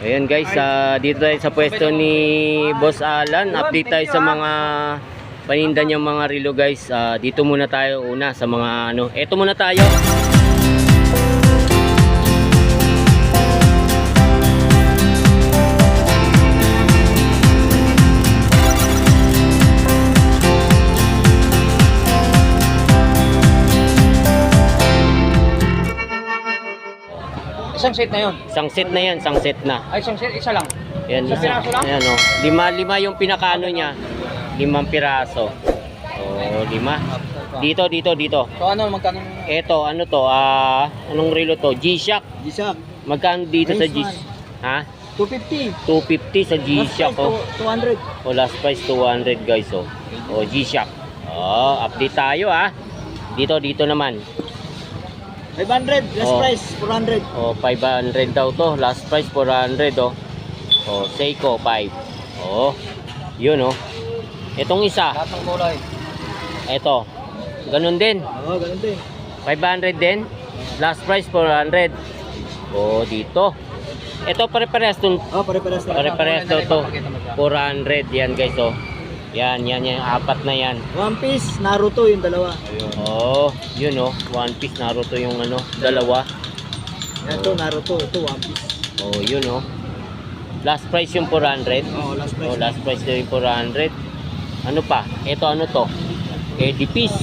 Ayan guys, ah, dito tayo sa pwesto ni Boss Alan. Update tayo sa mga paninda niyang mga relo guys. Ah, dito muna tayo una sa mga ano. Eto muna tayo. Isang set na yun. Isang set na yan, isang set na. Ay, isang set, isa lang. Ayan, Isang piraso lang? Ayan, oh. Lima, lima yung pinakaano niya. Limang piraso. Oh, lima. Dito, dito, dito. So ano, magkano? Eto, ano to? Ah, anong relo to? G-Shock. Gisa. Magkano dito sa G? Ha? 250. 250 sa G-Shock oh. 200. O last price 200 guys oh. O G-Shock. Oh, update tayo ah. Dito dito naman. 500. Last Oh. price, 400. O 500 daw to. Last price 400 oh. O Seiko 5. Oh. Yun oh. Itong isa, Lahat ng kulay. eto. Ganun din. Oo, ganun din. 500 din. Last price 400. O dito. Ito pare-parehas tong Oh, pare-pares na. pare-parehas daw to. 400 yan guys oh. Yan, yan, yan. Apat na yan. One Piece, Naruto yung dalawa. Oh, yun oh. One Piece Naruto yung ano, dalawa. Yan to, Naruto. Ito, One Piece. Oh, yun oh. Last price yung 400. Oo, last price. Oh, last price yung 400. Ano pa? Ito ano to? Ready piece.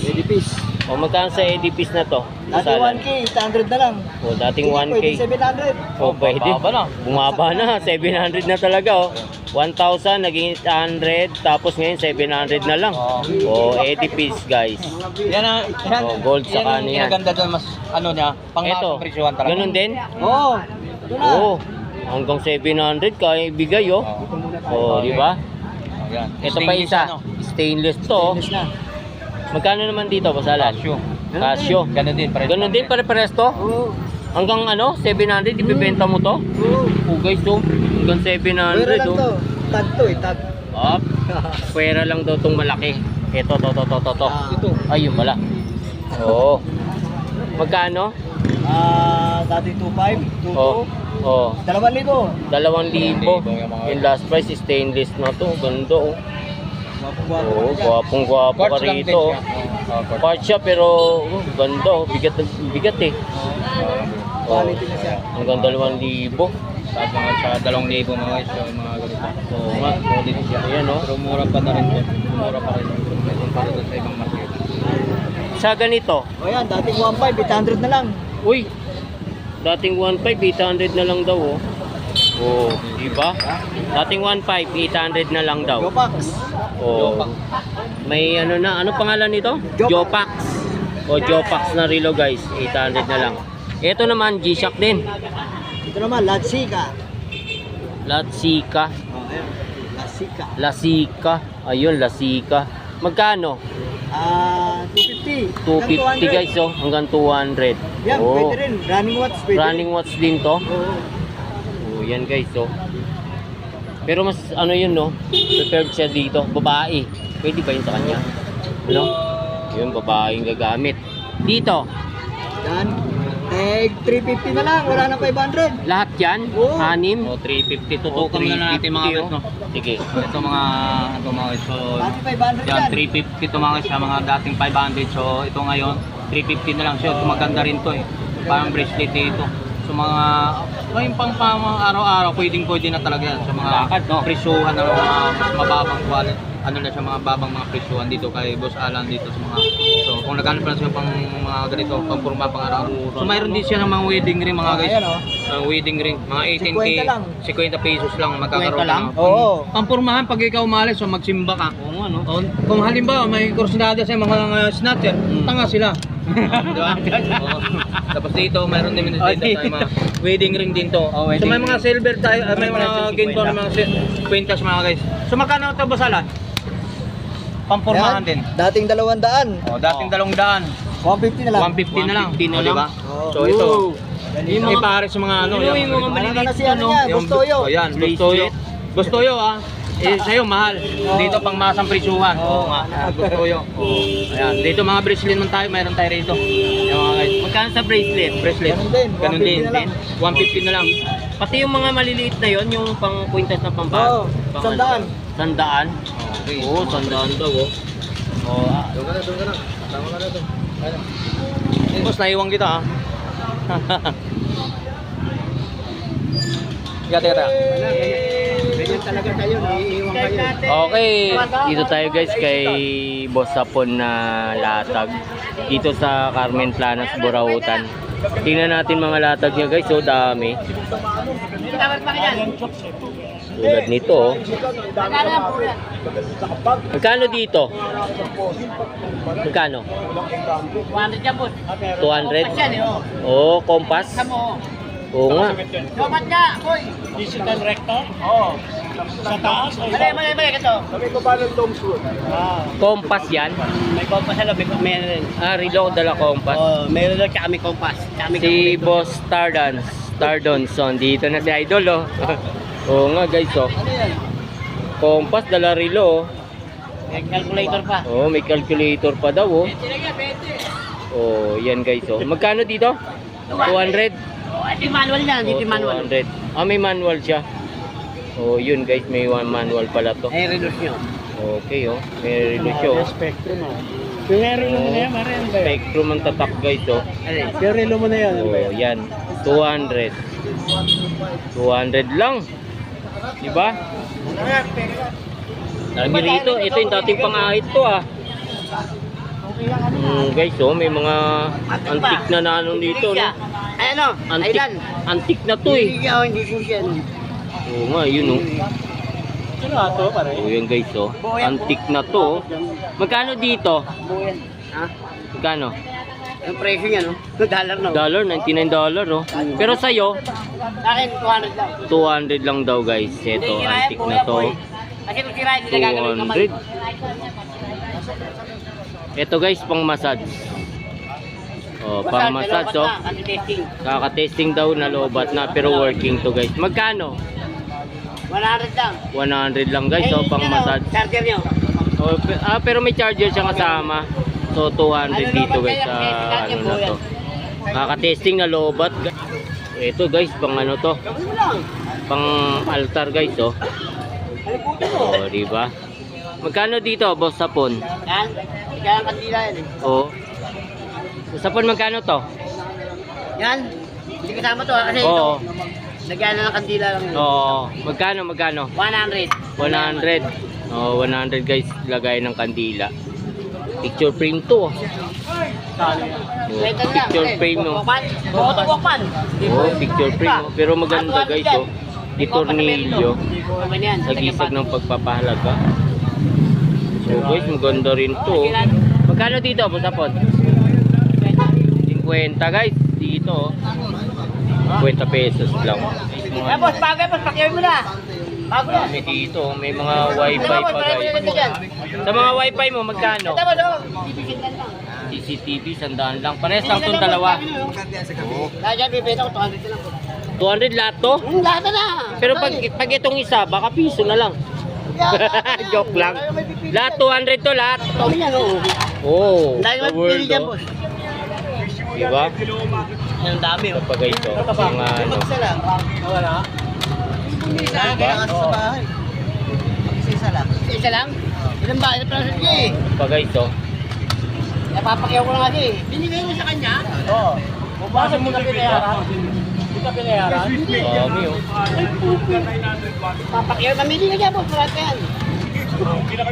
O magkano sa Eddie Piece na to? Dati Masalan. 1K, 800 na lang. O dating Sige, 1K. Pwede 700. O pwede. Bumaba na. Bumaba na. 700 na talaga oh. 1,000 naging 800 tapos ngayon 700 na lang. O Eddie Piece guys. Yan ang yan, Oh, gold sa yan ang kanya kinaganda doon mas ano niya, pang Ito. presyuhan talaga. Ganun din? Oo. Ito na. Oo. Hanggang 700 kaya ibigay oh. Oh, di ba? Oh, yan. Ito pa Stainless, isa. ano, Stainless to. oh. Finish na. Magkano naman dito, Basalan? Casio. Casio. Ganun din, pare. Ganun din pare-pares to? Oo. Hanggang ano, 700 ibibenta mo to? Oo. Oh guys, to. Hanggang Pwera 700 lang oh. to. Tag to eh, tag. Up. Pwera lang daw tong malaki. Ito, to, to, to, to, to. Ah, ito. Ayun pala. Oo. Magkano? Ah, dati 2.5, 2.2. Oh. Oh. 2,000. Dalawang libo. Yung last price is stainless na to. Ganda oh. Gwapong-gwapo Oo, ka dyan. gwapong gwapo ka rito. oh. Siya. Part siya pero oh, ganda oh. Bigat, bigat eh. Oh. Quality na siya. Hanggang dalawang libo. Tapos mga sa dalawang libo mga guys, yung mga ganito. Oo nga. Quality siya. Ayan oh. Pero mura pa na rin to. Mura pa rin. Kumpara doon sa ibang market. Sa ganito, O yan, dating 1.5, 800 na lang. uy, dating 1.5, 800 na lang daw oh. Oh, di ba? Dating 1.5, 800 na lang daw. Yopax. Oh. May ano na, ano pangalan nito? Jopax. Jopax. O Jopax na relo guys, 800 na lang. Ito naman G-Shock din. Ito naman, Latsika. Latsika. Latsika. Lasika. Ayun, Lasika. Magkano? Ah, 250. 250 guys oh, hanggang 200. Yan, oh. pwede rin. Running watch, pwede Running watch din to. Oo. Oh, yan guys oh. Pero mas ano yun no, prepared siya dito, babae. Pwede ba yun sa kanya? Ano? Yun, babae yung gagamit. Dito, Yan. Tag 350 na lang, wala na 500. lahat yan, Oo. anim. Oh, 350. Oh, Tutukan na natin mga 350, guys, no? oh. Sige. Ito mga, ito mga so, Dati 500 yan, yan. 350 ito mga guys, mga dating 500. So, ito ngayon, 350 na lang siya. Ito maganda rin to eh. Parang bracelet dito. So, mga, ngayon pang pang araw-araw, pwedeng pwede na talaga yan. Sa mga Lakad, no? presyuhan na mga mas mababang quality. Ano na siya, mga babang mga presyuhan dito kay Boss Alan dito sa mga, so, kung naghanap lang siya pang mga ganito, pang purma pang araw. So, mayroon din siya ng mga wedding ring mga guys. Ayan o. Ang wedding ring, mga 18k, 50 lang. 50 pesos lang magkakaroon 50 lang? ng- Oo. Pampurmahan pag ikaw umalis, so magsimba ka. Oo nga no. O, kung halimbawa may kursinada sa mga uh, snatcher, Mm. tanga sila. Di ba? Oo. Tapos dito, mayroon din dito Oh, tayo mga wedding ring din to. Oh, so wedding may mga ring. silver tayo, ah, may mga ginto 50. na mga si- kwintas mga guys. So magkano ito basalan? Pampurmahan din. Dating 200. Oh, dating dalawang daan, 150 na lang. 150 na lang. 150 na Oh, di ba? lang. Oo. So ito, Yung mga- pare sa mga ano, Yung- yung mga Ano maliliit na si ano no? niya, Yung- Gustoyo. Oh. Gustoyo ah. Eh, sa'yo, mahal. Dito, pang masang presyuhan. Oo nga. Yun. Oo. Ayan. Dito, mga bracelet man tayo. Mayroon tayo rito. Ayan, mga guys. Magkano sa bracelet? Bracelet. Ganun din, Ganun 150 din. na lang. 150 na lang. Pati yung mga maliliit na yon, yung pang kwintas na pambag. Oo, Pang sandaan. ano? Sandaan? Okay. Oo, sandaan daw oh. Oh, ah, Doon ka na, doon ka na. Tama ka na doon. Boss, naiwan kita ha. Teka, teka, teka. Talaga kayo, naiiwan kayo. Okay, dito tayo guys kay Boss Sapon na latag. Dito sa Carmen Planas, Burautan. Tingnan natin mga latag niya guys, so dami. Tulad nito oh. Magkano dito? Magkano? 100 yan, boss. 200? Yan, eh, oh. Oh, kompas? Mo. Oo nga. Lobat nga, boy. Digital rector? Oo. Sa taas ay Mali, mali, mali. Ito. Kami ko ba ng dome shoot? Ah. Kompas yan? May kompas sa loob. Meron. Ah, reload dala kompas. Oh, meron lang kompas. Tsaka may Si Boss Stardance, Stardonson, dito na si Idol oh. Oo nga guys oh. Kompas, dala rilo oh. May calculator pa. Oh, may calculator pa daw oh. Oh, yan guys oh. Magkano dito? 200? Oh, ito manual yan. Dito Oh, manual. 200. Ah, may manual siya. Oh, yun guys, may one manual pala to. Ay, reduce nyo. Okay oh, may relo siya oh. Spectrum oh. Yung relo mo na yan, Mare, ano ba yun? Spectrum ang tatak guys oh. Yung relo mo na yan, Oh, yan? yan. 200. 200 lang. Di ba? Dami rito. Ito yung dating pangahit to ah. Mm, guys, oh, may mga antik na nano dito. No? Ay, ano? Antik, antik na to eh. Hindi siya, oh, hindi siya. Oo nga, yun oh. Ano ato, pare? Oh, yan guys, oh. Antik na to. oh. Magkano dito? Buyan. Ha? Magkano? Yung presyo niya, no? Dollar na. Dollar, 99 dollar oh. Pero sa'yo, Sa akin, 200 lang. 200 lang daw guys. Ito, Hindi, antik na to. boy. Kasi kung sirayan, hindi na gagawin naman. 200. Ito guys, pang massage. Oh, pang massage oh. Kasi testing. Kaka-testing daw na lobat na pero working to guys. Magkano? 100 lang. 100 lang guys oh, Eh, pang ano, massage. Charger nyo. Oh, ah, pero may charger siya kasama. So 200 dito guys sa ano na to. Kaka-testing na lobat. Ito guys, pang ano to? Pang altar guys oh. Oh, di ba? Magkano dito, boss sapon? Yan. Kaya kandila yan eh. Oh. Sapon magkano to? Yan. Hindi kasama to ah, kasi Oo. ito. Lagyan na ng kandila lang yun. Oo. Magkano, magkano? 100. 100. Oh, 100 guys, lagay ng kandila. Picture frame to. oh. Lang. picture frame no. Photo walkman. Oh, picture frame oh. Pero maganda guys oh. Di tornilyo. Yan. Nagisag ng pagpapahalaga. So guys, maganda rin to. oh. Magkano dito, boss Apod? 50 guys. Dito oh. 50 pesos lang. Eh, boss, bagay, boss, pakiyaw mo na. Bago yan. Dami dito. May mga wifi pa guys. Sa mga wifi mo, magkano? Bibigitan lang. CCTV, sandaan lang. Parehas lang itong dalawa. Dahil dyan, bibenta ko 200 lang. 200 lahat to? Hmm, lahat na na. Pero pag, pag itong isa, baka piso na lang. Joke lang. Lahat 200 to lahat. Oo. Oh, Dahil the mapipili world dyan, oh. boss. Diba? Yan, ang dami, oh. Kapag ito, mga ano. lang. Wala? Isa lang. Isa lang. Isa lang? Ilan ba? Ilan pala sa sige eh. Kapag ito. Napapakyaw ko lang kasi eh. Binigay mo sa kanya? Oo. O bakit mo na pinayaran? Hindi ka pinayaran? Dami oh. Papakyaw, mamili ka dyan. Marami ka yan.